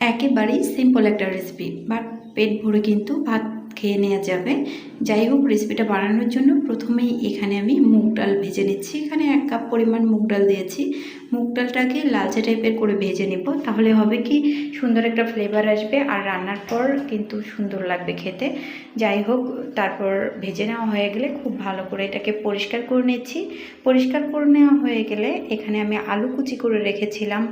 একেবারেই সিম্পল একটা recipe but পেট ভরে কিন্তু ভাত খেয়ে নেওয়া যাবে। যাই হোক রেসিপিটা বানানোর জন্য প্রথমেই এখানে আমি মুগ ডাল ভেজে নিচ্ছি। এখানে এক কাপ পরিমাণ মুগ ডাল দিয়েছি। মুগ ডালটাকে লালচে টাইপের করে ভেজে নেব। তাহলে হবে কি, সুন্দর একটা ফ্লেভার আসবে আর রান্নার পর কিন্তু সুন্দর লাগবে খেতে। যাই হোক, তারপর ভেজে নেওয়া হয়ে গেলে খুব ভালো করে এটাকে পরিষ্কার করে নিচ্ছি। পরিষ্কার করে নেওয়া হয়ে গেলে এখানে আমি আলু কুচি করে রেখেছিলাম।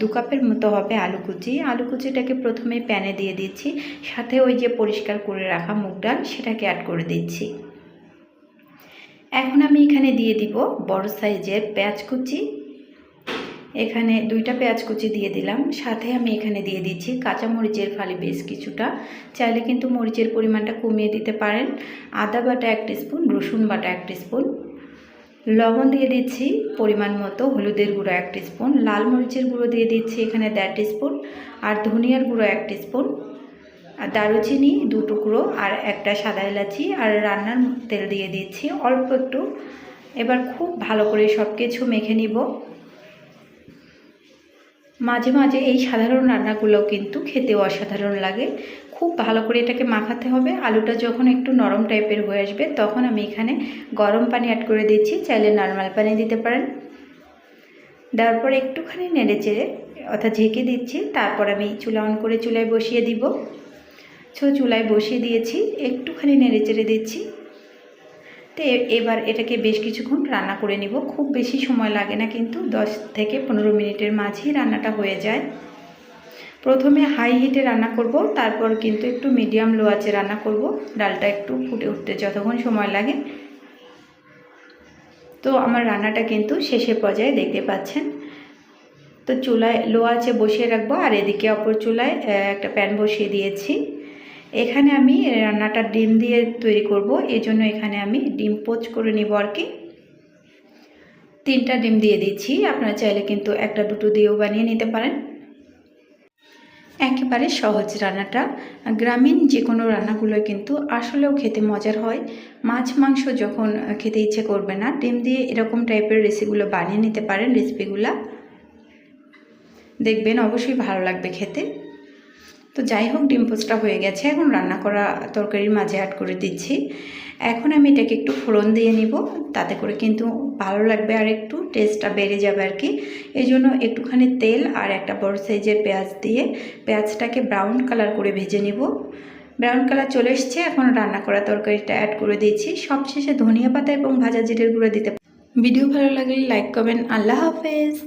দু কাপের মতো হবে আলু কুচি। আলু কুচিটাকে প্রথমে প্যানে দিয়ে দিচ্ছি। সাথে ওই যে পরিষ্কার করে রাখা মুগ ডাল সেটাকে অ্যাড করে দিচ্ছি। এখন আমি এখানে দিয়ে দিব বড় সাইজের পেঁয়াজ কুচি। এখানে দুইটা পেঁয়াজ কুচি দিয়ে দিলাম। সাথে আমি এখানে দিয়ে দিচ্ছি কাঁচা মরিচের ফালি বেশ কিছুটা। চাইলে কিন্তু মরিচের পরিমাণটা কমিয়ে দিতে পারেন। আদা বাটা এক স্পুন রসুন বাটা এক স্পুন লবণ দিয়ে দিচ্ছি পরিমাণ মতো হলুদের গুঁড়ো এক স্পুন লাল মরিচের গুঁড়ো দিয়ে দিচ্ছি এখানে দেড় স্পুন আর ধনিয়ার গুঁড়ো এক স্পুন দারুচিনি দু টুকরো আর একটা সাদা এলাচি আর রান্নার তেল দিয়ে দিচ্ছি অল্প একটু। এবার খুব ভালো করে সব কিছু মেখে নিব। মাঝে মাঝে এই সাধারণ রান্নাগুলো কিন্তু খেতেও অসাধারণ লাগে। খুব ভালো করে এটাকে মাখাতে হবে। আলুটা যখন একটু নরম টাইপের হয়ে আসবে, তখন আমি এখানে গরম পানি অ্যাড করে দিচ্ছি। চাইলে নর্মাল পানি দিতে পারেন। দেওয়ার পর একটুখানি নেড়ে চেড়ে অর্থাৎ ঝেঁকে দিচ্ছি। তারপর আমি চুলা অন করে চুলায় বসিয়ে দিব। ছো চুলায় বসিয়ে দিয়েছি, একটুখানি নেড়ে চেড়ে দিচ্ছি। তো এবার এটাকে বেশ কিছুক্ষণ রান্না করে নিব। খুব বেশি সময় লাগে না কিন্তু, দশ থেকে পনেরো মিনিটের মাঝেই রান্নাটা হয়ে যায়। প্রথমে হাই হিটে রান্না করব, তারপর কিন্তু একটু মিডিয়াম লো আঁচে রান্না করব। ডালটা একটু ফুটে উঠতে যতক্ষণ সময় লাগে। তো আমার রান্নাটা কিন্তু শেষের পর্যায়ে দেখতে পাচ্ছেন। তো চুলায় লো আঁচে বসিয়ে রাখব, আর এদিকে অপর চুলায় একটা প্যান বসিয়ে দিয়েছি। এখানে আমি রান্নাটা ডিম দিয়ে তৈরি করব, এই জন্য এখানে আমি ডিম পোচ করে নিব আর কি। তিনটা ডিম দিয়ে দিচ্ছি, আপনারা চাইলে কিন্তু একটা, দুটো দিয়েও বানিয়ে নিতে পারেন। একেবারে সহজ রান্নাটা। গ্রামীণ যে কোনো রান্নাগুলো কিন্তু আসলেও খেতে মজার হয়। মাছ, মাংস যখন খেতে ইচ্ছে করবে না, ডিম দিয়ে এরকম টাইপের রেসিপিগুলো বানিয়ে নিতে পারেন, রেসিপিগুলো। দেখবেন অবশ্যই ভালো লাগবে খেতে। তো যাই হোক, ডিম পোস্টটা হয়ে গেছে। এখন রান্না করা তরকারির মাঝে অ্যাড করে দিচ্ছি। এখন আমি এটাকে একটু ফোড়ন দিয়ে নিব। তাতে করে কিন্তু ভালো লাগবে আর একটু টেস্টটা বেড়ে যাবে আর কি। এই জন্য একটুখানি তেল আর একটা বড় সাইজের পেঁয়াজ দিয়ে পেঁয়াজটাকে ব্রাউন কালার করে ভেজে নিব। ব্রাউন কালার চলে এসছে। এখন রান্না করা তরকারিটা অ্যাড করে দিয়েছি। সবশেষে ধনিয়া পাতা এবং ভাজা জিরের গুঁড়ো দিতে ভিডিও ভালো লাগলে লাইক করবেন আল্লাহ হাফেজ।